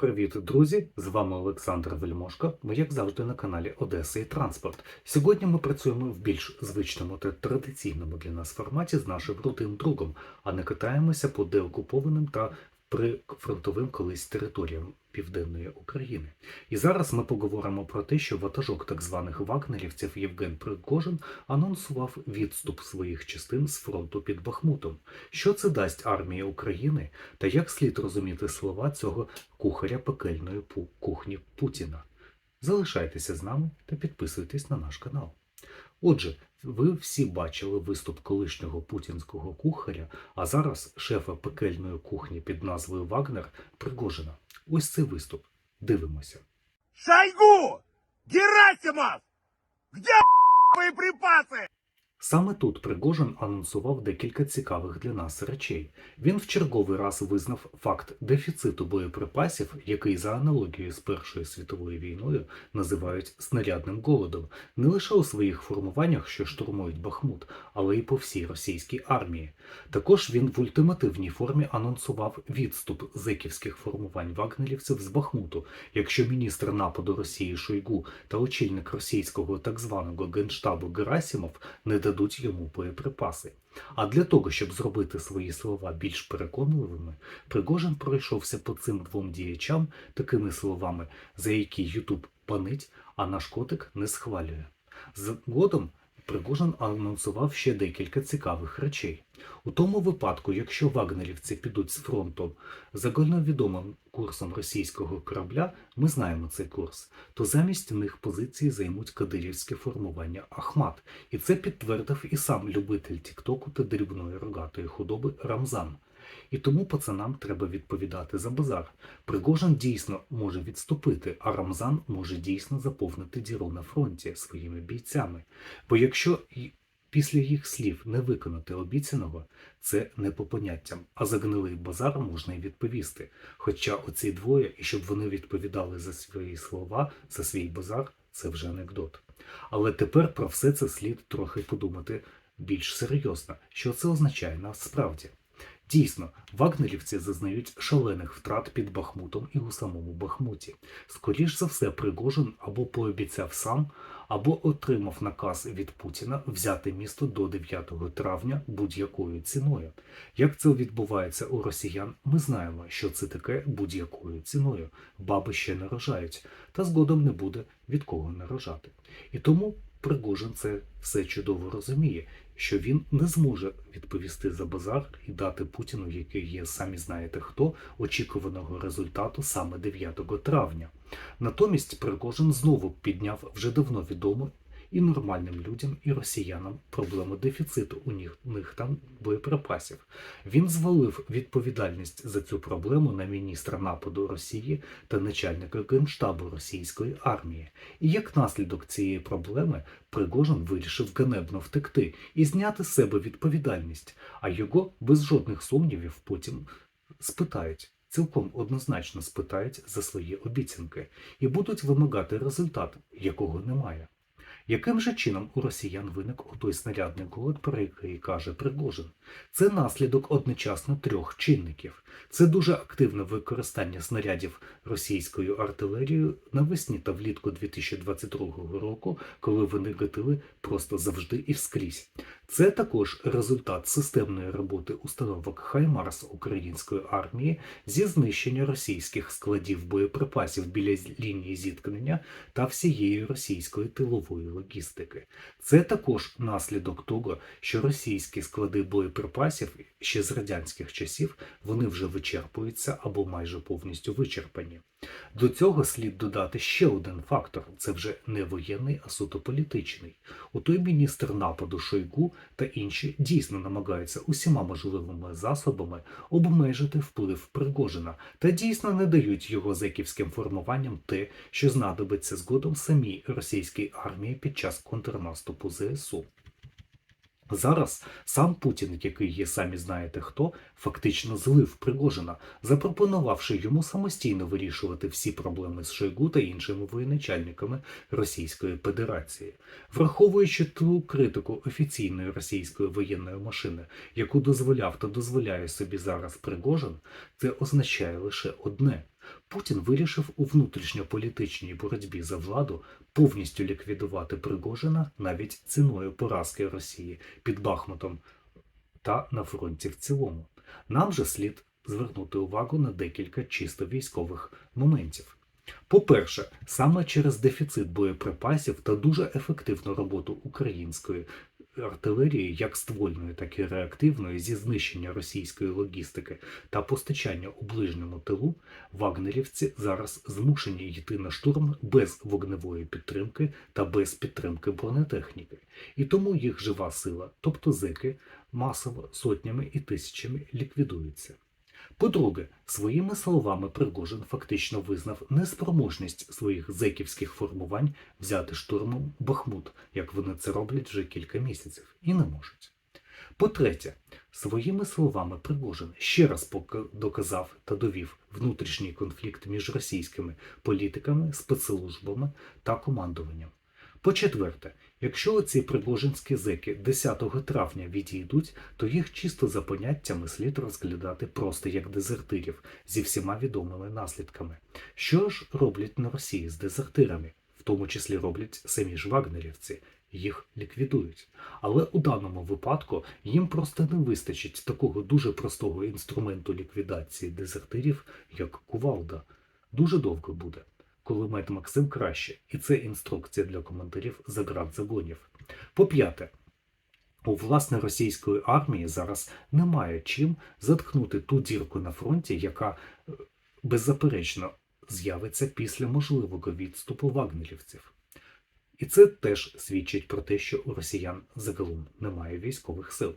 Привіт, друзі! З вами Олександр Вельмошко. Ми, як завжди, на каналі Одеса і Транспорт. Сьогодні ми працюємо в більш звичному та традиційному для нас форматі з нашим рутим другом, а не катаємося по деокупованим та прифронтовим колись територіям Південної України. І зараз ми поговоримо про те, що ватажок так званих вагнерівців Євген Пригожин анонсував відступ своїх частин з фронту під Бахмутом. Що це дасть армії України та як слід розуміти слова цього кухаря пекельної кухні Путіна? Залишайтеся з нами та підписуйтесь на наш канал. Отже, ви всі бачили виступ колишнього путінського кухаря, а зараз шефа пекельної кухні під назвою Вагнер Пригожина. Ось цей виступ. Дивимося. Шайгу! Герасимов! Где боеприпасы? Саме тут Пригожин анонсував декілька цікавих для нас речей. Він в черговий раз визнав факт дефіциту боєприпасів, який за аналогією з Першою світовою війною називають снарядним голодом, не лише у своїх формуваннях, що штурмують Бахмут, але й по всій російській армії. Також він в ультимативній формі анонсував відступ зеківських формувань вагнерівців з Бахмуту, якщо міністр нападу Росії Шойгу та очільник російського так званого генштабу Герасимов не дадуть йому боєприпаси. А для того, щоб зробити свої слова більш переконливими, Пригожин пройшовся по цим двом діячам такими словами, за які Ютуб панить, а наш котик не схвалює. Згодом Пригожин анонсував ще декілька цікавих речей. У тому випадку, якщо вагнерівці підуть з фронту загальновідомим курсом російського корабля, ми знаємо цей курс, то замість них позиції займуть кадирівське формування Ахмат, і це підтвердив і сам любитель Тіктоку та дрібної рогатої худоби Рамзан. І тому пацанам треба відповідати за базар. Пригожин дійсно може відступити, а Рамзан може дійсно заповнити діру на фронті своїми бійцями. Бо якщо після їх слів не виконати обіцяного, це не по поняттям, а за гнилий базар можна й відповісти. Хоча оці двоє, і щоб вони відповідали за свої слова, за свій базар, це вже анекдот. Але тепер про все це слід трохи подумати більш серйозно, що це означає насправді. Дійсно, вагнерівці зазнають шалених втрат під Бахмутом і у самому Бахмуті. Скоріш за все, Пригожин або пообіцяв сам, або отримав наказ від Путіна взяти місто до 9 травня будь-якою ціною. Як це відбувається у росіян, ми знаємо, що це таке будь-якою ціною. Баби ще не рожають, та згодом не буде від кого не рожати. І тому Пригожин це все чудово розуміє, що він не зможе відповісти за базар і дати Путіну, який є самі знаєте хто, очікуваного результату саме 9 травня. Натомість Пригожин знову підняв вже давно відому і нормальним людям, і росіянам проблему дефіциту у них, них там боєприпасів. Він звалив відповідальність за цю проблему на міністра нападу Росії та начальника генштабу російської армії. І як наслідок цієї проблеми Пригожин вирішив ганебно втекти і зняти з себе відповідальність, а його без жодних сумнівів потім спитають. Цілком однозначно спитають за свої обіцянки і будуть вимагати результат, якого немає. Яким же чином у росіян виник отой снарядний голод, про який каже Пригожин? Це наслідок одночасно трьох чинників. Це дуже активне використання снарядів російською артилерією навесні та влітку 2022 року, коли вони гатили просто завжди і вскрізь. Це також результат системної роботи установок Хаймарс української армії зі знищення російських складів боєприпасів біля лінії зіткнення та всієї російської тилової логістики. Це також наслідок того, що російські склади боєприпасів ще з радянських часів вони вже вичерпуються або майже повністю вичерпані. До цього слід додати ще один фактор: це вже не воєнний, а суто політичний. У той міністр нападу Шойгу та інші дійсно намагаються усіма можливими засобами обмежити вплив Пригожина та дійсно не дають його зеківським формуванням те, що знадобиться згодом самій російській армії під час контрнаступу ЗСУ. Зараз сам Путін, який є самі знаєте хто, фактично злив Пригожина, запропонувавши йому самостійно вирішувати всі проблеми з Шойгу та іншими воєначальниками Російської Федерації, враховуючи ту критику офіційної російської воєнної машини, яку дозволяв та дозволяє собі зараз Пригожин, це означає лише одне. Путін вирішив у внутрішньополітичній боротьбі за владу повністю ліквідувати Пригожина навіть ціною поразки Росії під Бахмутом та на фронті в цілому. Нам же слід звернути увагу на декілька чисто військових моментів. По-перше, саме через дефіцит боєприпасів та дуже ефективну роботу української артилерії, як ствольної, так і реактивної, зі знищення російської логістики та постачання у ближньому тилу, вагнерівці зараз змушені йти на штурм без вогневої підтримки та без підтримки бронетехніки. І тому їх жива сила, тобто зеки, масово сотнями і тисячами ліквідуються. По-друге, своїми словами Пригожин фактично визнав неспроможність своїх зеківських формувань взяти штурмом Бахмут, як вони це роблять вже кілька місяців, і не можуть. По-третє, своїми словами Пригожин ще раз доказав та довів внутрішній конфлікт між російськими політиками, спецслужбами та командуванням. По-четверте, якщо ці пригожинські зеки 10 травня відійдуть, то їх чисто за поняттями слід розглядати просто як дезертирів зі всіма відомими наслідками. Що ж роблять на Росії з дезертирами? В тому числі роблять самі ж вагнерівці. Їх ліквідують. Але у даному випадку їм просто не вистачить такого дуже простого інструменту ліквідації дезертирів, як кувалда. Дуже довго буде. Кулемет Максим краще, і це інструкція для командирів заградзагонів. По-п'яте, у власне російської армії зараз немає чим заткнути ту дірку на фронті, яка е, беззаперечно з'явиться після можливого відступу вагнерівців. І це теж свідчить про те, що у росіян загалом немає військових сил.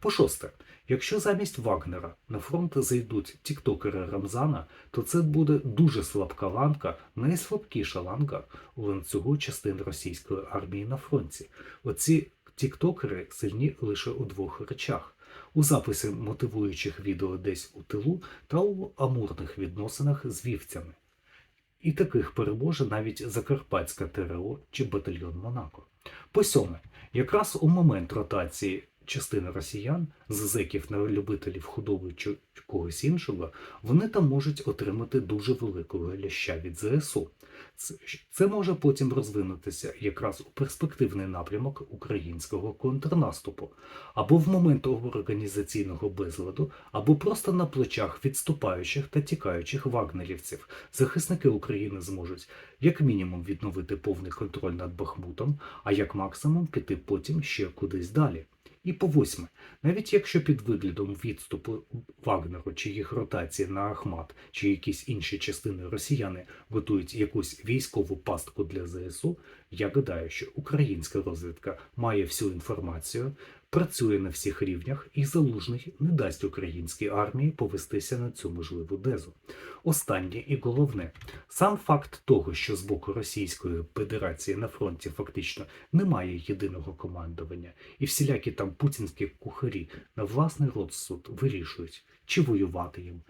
По шосте, якщо замість Вагнера на фронт зайдуть тіктокери Рамзана, то це буде дуже слабка ланка, найслабкіша ланка у ланцюгу частин російської армії на фронті. Оці тіктокери сильні лише у двох речах: у записі мотивуючих відео десь у тилу та у амурних відносинах з вівцями. І таких переможе навіть Закарпатська ТРО чи батальйон Монако. По сьоме, якраз у момент ротації частини росіян з зеків на любителів худоби чи когось іншого, вони там можуть отримати дуже великого ляща від ЗСУ. Це може потім розвинутися якраз у перспективний напрямок українського контрнаступу, або в момент організаційного безладу, або просто на плечах відступаючих та тікаючих вагнерівців. Захисники України зможуть як мінімум відновити повний контроль над Бахмутом, а як максимум піти потім ще кудись далі. І по восьме, навіть якщо під виглядом відступу Вагнеру чи їх ротації на Ахмат чи якісь інші частини росіяни готують якусь військову пастку для ЗСУ, я гадаю, що українська розвідка має всю інформацію, працює на всіх рівнях, і залужний не дасть українській армії повестися на цю можливу дезу. Останнє і головне, сам факт того, що з боку Російської Федерації на фронті фактично немає єдиного командування, і всілякі там путінські кухарі на власний розсуд вирішують, чи воювати їм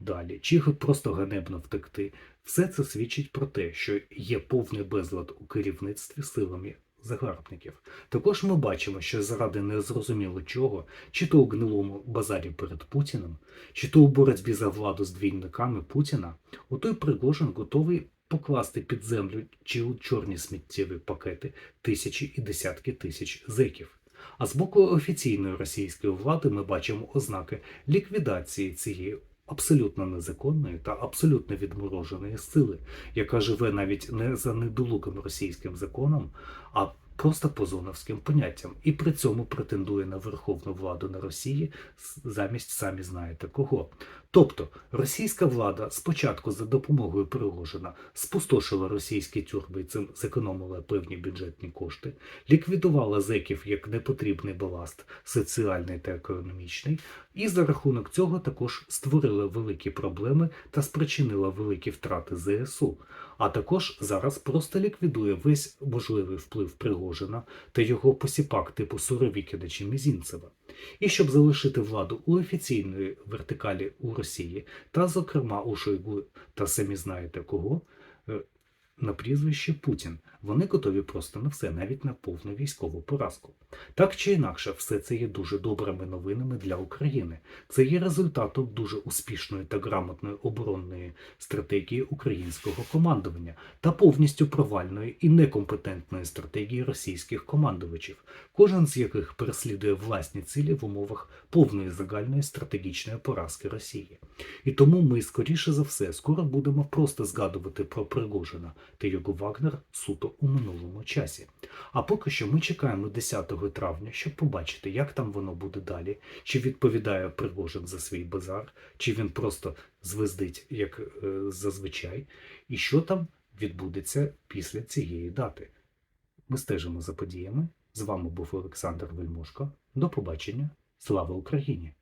далі, чи просто ганебно втекти. Все це свідчить про те, що є повний безлад у керівництві силами загарбників. Також ми бачимо, що заради незрозуміло чого, чи то у гнилому базарі перед Путіним, чи то у боротьбі за владу з двійниками Путіна, отой Пригожин готовий покласти під землю чи у чорні сміттєві пакети тисячі і десятки тисяч зеків. А з боку офіційної російської влади ми бачимо ознаки ліквідації цієї абсолютно незаконної та абсолютно відмороженої сили, яка живе навіть не за недолугим російським законом, а просто по зоновським поняттям, і при цьому претендує на верховну владу на Росії замість самі знаєте кого. Тобто російська влада спочатку за допомогою Пригожина спустошила російські тюрми і цим зекономила певні бюджетні кошти, ліквідувала зеків як непотрібний баласт соціальний та економічний, і за рахунок цього також створила великі проблеми та спричинила великі втрати ЗСУ. А також зараз просто ліквідує весь можливий вплив Пригожина та його посіпак типу Суровікіна чи Мізінцева. І щоб залишити владу у офіційної вертикалі у Росії, та, зокрема, у Шойгу та самі знаєте кого, е, на прізвище Путін. Вони готові просто на все, навіть на повну військову поразку. Так чи інакше, все це є дуже добрими новинами для України. Це є результатом дуже успішної та грамотної оборонної стратегії українського командування та повністю провальної і некомпетентної стратегії російських командувачів, кожен з яких переслідує власні цілі в умовах повної загальної стратегічної поразки Росії. І тому ми, скоріше за все, скоро будемо просто згадувати про Пригожина та його Вагнер суто у минулому часі. А поки що ми чекаємо 10 травня, щоб побачити, як там воно буде далі, чи відповідає Пригожин за свій базар, чи він просто звездить, як е, зазвичай, і що там відбудеться після цієї дати. Ми стежимо за подіями. З вами був Олександр Вельмошко. До побачення. Слава Україні!